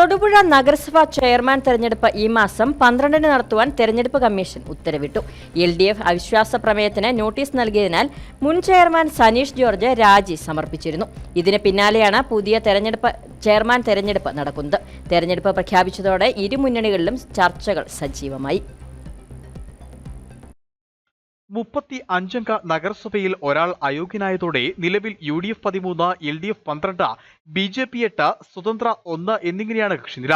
തൊടുപുഴ നഗരസഭാ ചെയർമാൻ തെരഞ്ഞെടുപ്പ് ഈ മാസം പന്ത്രണ്ടിന് നടത്തുവാൻ തെരഞ്ഞെടുപ്പ് കമ്മീഷൻ ഉത്തരവിട്ടു. എൽ ഡി എഫ് അവിശ്വാസ പ്രമേയത്തിന് നോട്ടീസ് നൽകിയതിനാൽ മുൻ ചെയർമാൻ സനീഷ് ജോർജ് രാജി സമർപ്പിച്ചിരുന്നു. ഇതിന് പിന്നാലെയാണ് പുതിയ തെരഞ്ഞെടുപ്പ് ചെയർമാൻ തെരഞ്ഞെടുപ്പ് നടക്കുന്നത്. തെരഞ്ഞെടുപ്പ് പ്രഖ്യാപിച്ചതോടെ ഇരു മുന്നണികളിലും ചർച്ചകൾ സജീവമായി. മുപ്പത്തി അഞ്ചംഗ നഗരസഭയിൽ ഒരാൾ അയോഗ്യനായതോടെ നിലവിൽ യു ഡി എഫ് പതിമൂന്ന് എൽ ഡി എഫ് പന്ത്രണ്ട് ബി ജെ പി എട്ട് സ്വതന്ത്ര ഒന്ന് എന്നിങ്ങനെയാണ് കക്ഷിനില.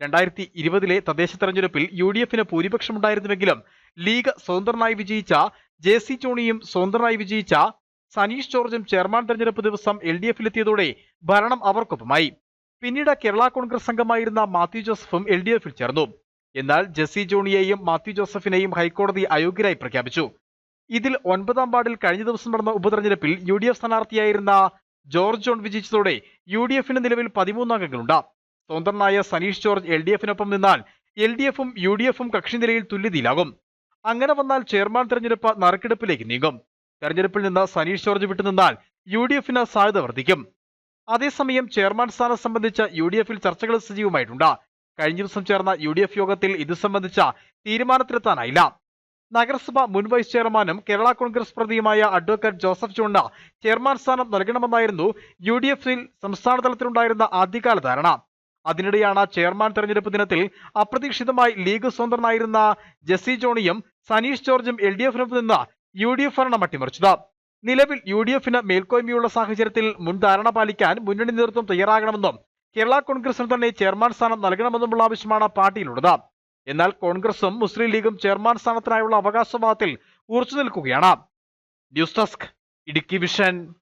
രണ്ടായിരത്തി ഇരുപതിലെ തദ്ദേശ തെരഞ്ഞെടുപ്പിൽ യു ഡി എഫിന് ഭൂരിപക്ഷമുണ്ടായിരുന്നുവെങ്കിലും ലീഗ് സ്വതന്ത്രനായി വിജയിച്ച ജെ സി ജോണിയും സ്വതന്ത്രനായി വിജയിച്ച സനീഷ് ജോർജും ചെയർമാൻ തെരഞ്ഞെടുപ്പ് ദിവസം എൽ ഡി എഫിലെത്തിയതോടെ ഭരണം അവർക്കൊപ്പമായി. പിന്നീട് കേരള കോൺഗ്രസ് അംഗമായിരുന്ന മാത്യു ജോസഫും എൽ ഡി എഫിൽ ചേർന്നു. എന്നാൽ ജെസ്സി ജോണിയെയും മാത്യു ജോസഫിനെയും ഹൈക്കോടതി അയോഗ്യരായി പ്രഖ്യാപിച്ചു. ഇതിൽ ഒൻപതാം വാർഡിൽ കഴിഞ്ഞ ദിവസം നടന്ന ഉപതെരഞ്ഞെടുപ്പിൽ യു ഡി എഫ് സ്ഥാനാർത്ഥിയായിരുന്ന ജോർജ് ജോൺ വിജയിച്ചതോടെ യു ഡി എഫിന് നിലവിൽ പതിമൂന്ന് അംഗങ്ങളുണ്ട്. സ്വതന്ത്രനായ സനീഷ് ജോർജ് എൽ ഡി എഫിനൊപ്പം നിന്നാൽ എൽ ഡി എഫും യു ഡി എഫും കക്ഷിനിലയിൽ തുല്യതയിലാകും. അങ്ങനെ വന്നാൽ ചെയർമാൻ തെരഞ്ഞെടുപ്പ് നറുക്കെടുപ്പിലേക്ക് നീങ്ങും. തെരഞ്ഞെടുപ്പിൽ നിന്ന് സനീഷ് ജോർജ് വിട്ടുനിന്നാൽ യു ഡി എഫിന് സാധ്യത വർദ്ധിക്കും. അതേസമയം ചെയർമാൻ സ്ഥാനം സംബന്ധിച്ച യു ഡി എഫിൽ ചർച്ചകൾ സജീവമായിട്ടുണ്ട്. കഴിഞ്ഞ ദിവസം ചേർന്ന യു യോഗത്തിൽ ഇത് സംബന്ധിച്ച തീരുമാനത്തിലെത്താനായില്ല. നഗരസഭ മുൻ വൈസ് ചെയർമാനും കേരള കോൺഗ്രസ് പ്രതിയുമായ അഡ്വക്കേറ്റ് ജോസഫ് ചൂണ്ട ചെയർമാൻ സ്ഥാനം നൽകണമെന്നായിരുന്നു യു ഡി എഫിൽ സംസ്ഥാന തലത്തിലുണ്ടായിരുന്ന ആദ്യകാല ധാരണ. അതിനിടെയാണ് ചെയർമാൻ തെരഞ്ഞെടുപ്പ് ദിനത്തിൽ അപ്രതീക്ഷിതമായി ലീഗ് സ്വതന്ത്രനായിരുന്ന ജെസ്സി ജോണിയും സനീഷ് ജോർജും എൽ ഡി എഫിനൊപ്പം നിന്ന് യു ഡി എഫ് ഭരണം അട്ടിമറിച്ചത്. നിലവിൽ യു ഡി എഫിന് മേൽക്കോയ്മയുള്ള സാഹചര്യത്തിൽ മുൻ ധാരണ പാലിക്കാൻ മുന്നണി നേതൃത്വം തയ്യാറാകണമെന്നും കേരള കോൺഗ്രസിന് തന്നെ ചെയർമാൻ സ്ഥാനം നൽകണമെന്നുമുള്ള ആവശ്യമാണ് പാർട്ടിയിലുള്ളത്. എന്നാൽ കോൺഗ്രസും മുസ്ലിം ലീഗും ചെയർമാൻ സ്ഥാനത്തിനായുള്ള അവകാശവാദത്തിൽ ഉറച്ചു നിൽക്കുകയാണ്. News desk Idukki vision.